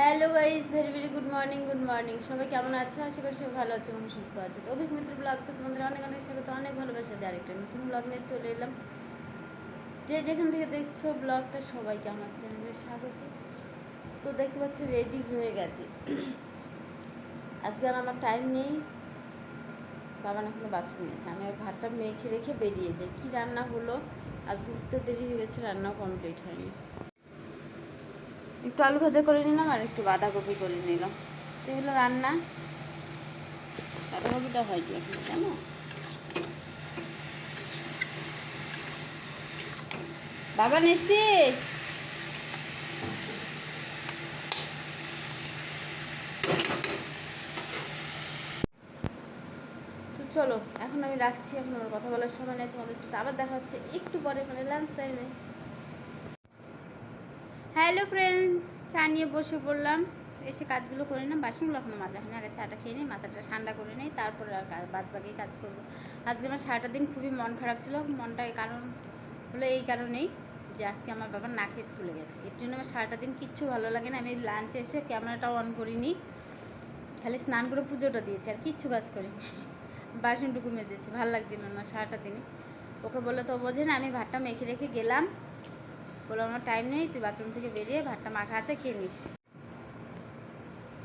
Hello guys very very good morning good morning সবাই কেমন আছো? আশা করি সবাই ভালো আছে এবং সুস্থ আছে। তো অভিক মিত্র ব্লগসে তোমাদের অনেক অনেক স্বাগত, অনেক ভালোবাসা। দিয়ে আরেকটা নতুন ব্লগ নিয়ে চলে এলাম। যে যেখান থেকে দেখছ ব্লগটা সবাইকে আমার চ্যানেলে স্বাগত। তো দেখতে পাচ্ছ রেডি হয়ে গেছে। আজকে আর আমার টাইম নেই। বাবা না কোনো বাথরুমে আছে আমি ওর ভাতটা মেখে রেখে বেরিয়ে যাই। কী রান্না হলো? আজকে উঠতে দেরি হয়ে গেছে, রান্নাও কমপ্লিট হয়নি। একটু আলু ভাজা করে নিলাম আর একটু বাঁধাকপি করে নিলাম। তো রান্না। বাঁধাকপিটা হয়নি এখন জানো? বাবা নেছি তো চলো, এখন আমি রাখছি, এখন আমার কথা বলার সময় নেই, তোমাদের সাথে আবার দেখা হচ্ছে একটু পরে মানে লাঞ্চ টাইমে হ্যালো ফ্রেন্ড চা নিয়ে বসে পড়লাম। এসে কাজগুলো করে নিলাম। বাসনগুলো এখনও মাজা না আগে চাটা খেয়ে নিই, মাথাটা ঠান্ডা করে নিই, তারপরে আর বাদ বাকি কাজ করব। আজকে আমার সারাটা দিন খুবই মন খারাপ ছিল। মনটা কারণ হলো এই কারণেই যে আজকে আমার বাবা না খেয়ে স্কুলে গেছে। এর জন্য আমার সারাটা দিন কিচ্ছু ভালো লাগে না। আমি লাঞ্চে এসে ক্যামেরাটা অন করিনি। খালি স্নান করে পুজোটা দিয়েছি, আর কিচ্ছু কাজ করিনি। বাসনটুকু মেজেছি। ভালো লাগছিল না সারাটা দিন। ওকে বলে তো বোঝে না, আমি ভাতটা মেখে রেখে গেলাম। বলো আমার টাইম নেই, তুই বাথরুম থেকে বেরিয়ে ভাতটা মাখা আছে, খেয়ে নিস।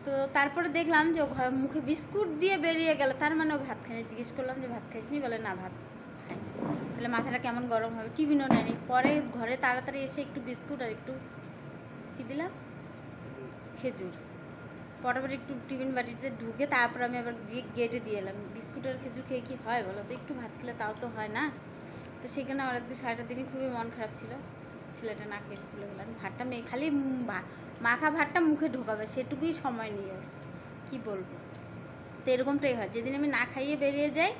তো তারপরে দেখলাম যে ঘর মুখে বিস্কুট দিয়ে বেরিয়ে গেল। তার মানে ও ভাত খায়নি। জিজ্ঞেস করলাম যে, ভাত খাইসনি? বলে, না, ভাত। তাহলে মাথাটা কেমন গরম হবে? টিফিনও নেয়নি পরে ঘরে তাড়াতাড়ি এসে একটু বিস্কুট আর একটু কী দিলাম? খেজুর। পটাপট একটু টিফিন বাটিতে ঢুকে তারপর আমি আবার গেটে দিয়ে এলাম। বিস্কুট আর খেজুর খেয়ে কি হয় বলো তো? একটু ভাত খেলে তাও তো হয় না। তো সেখানে আমার আজকে সারাটা দিনই খুবই মন খারাপ ছিল। ছেলেটা না খেয়ে স্কুলে গেলাম ভাতটা মেয়ে, খালি মাখা ভাতটা মুখে ঢোকাবে, সেটুকুই সময় নিয়ে কী বলব? তো এরকমটাই হয়। যেদিন আমি না খাইয়ে বেরিয়ে যাই,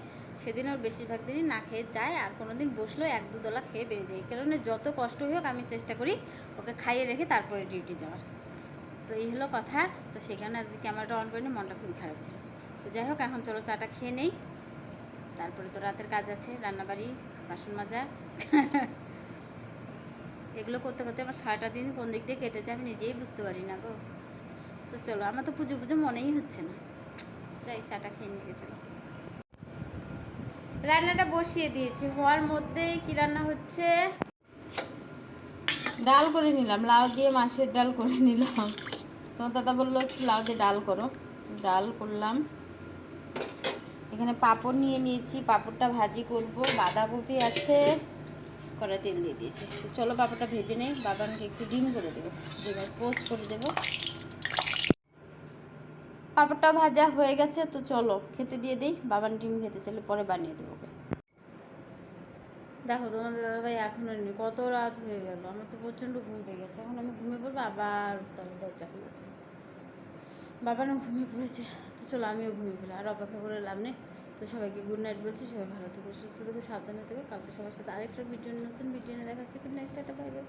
সেদিন ওর বেশিরভাগ দিনই না খেয়ে যায়, আর কোনো দিন বসলেও এক দু দলা খেয়ে বেরিয়ে যায়। এই কারণে যত কষ্ট হোক, আমি চেষ্টা করি ওকে খাইয়ে রেখে তারপরে ডিউটি যাওয়ার। তো এই হলো কথা। তো সেই কারণে আজকে ক্যামেরাটা অন করিনি, মনটা খুবই খারাপ ছিল। তো যাই হোক, এখন চলো চাটা খেয়ে নেই। তারপরে তো রাতের কাজ আছে, রান্নাবাড়ি, বাসন মাজা। এগুলো করতে করতে আমার সারাটা দিন কোন দিক দিয়ে কেটেছে আমি নিজেই বুঝতে পারি না গো। তো চলো, আমার তো পুজো পুজো মনেই হচ্ছে না। তাই চাটা খেয়ে নিয়ে গেছিল রান্নাটা বসিয়ে দিয়েছি। হওয়ার মধ্যেই কি রান্না হচ্ছে? ডাল করে নিলাম, লাউ দিয়ে মাছের ডাল করে নিলাম। তোমার দাদা বলল লাউ দিয়ে ডাল করো। ডাল করলাম। এখানে পাঁপড় নিয়ে নিয়েছি, পাঁপড়টা ভাজি করব। বাঁধাকপি আছে। কড়াই তেল দিয়ে দিয়েছি। চলো পাঁপড়টা ভেজে নেই বাবানকে একটু ডিম করে দেবো। ডিমের পোস্ট করে দেবো। পাঁপড়টা ভাজা হয়ে গেছে, তো চলো খেতে দিয়ে দিই। বাবান ডিম খেতে চাইলে পরে বানিয়ে দেবো ওকে। দেখো, তোমাদের দাদাভাই এখনও নেই কত রাত হয়ে গেল, আমার তো প্রচণ্ড ঘুম পেয়ে গেছে। এখন আমি ঘুমিয়ে পড়ব, আবার তখন দরজা খুলেছে বাবানও ঘুমিয়ে পড়েছে, তো চলো আমিও ঘুমিয়ে পড়ি, আর অপেক্ষা করে লাভ নেই। তো সবাইকে গুড নাইট বলছি, সবাই ভালো থেকো, সুস্থ থেকো, সাবধানে থেকো, কালকে সবার সাথে আরেকটা ভিডিও নতুন ভিডিও নিয়ে দেখাচ্ছি। Good night ta-ta bye bye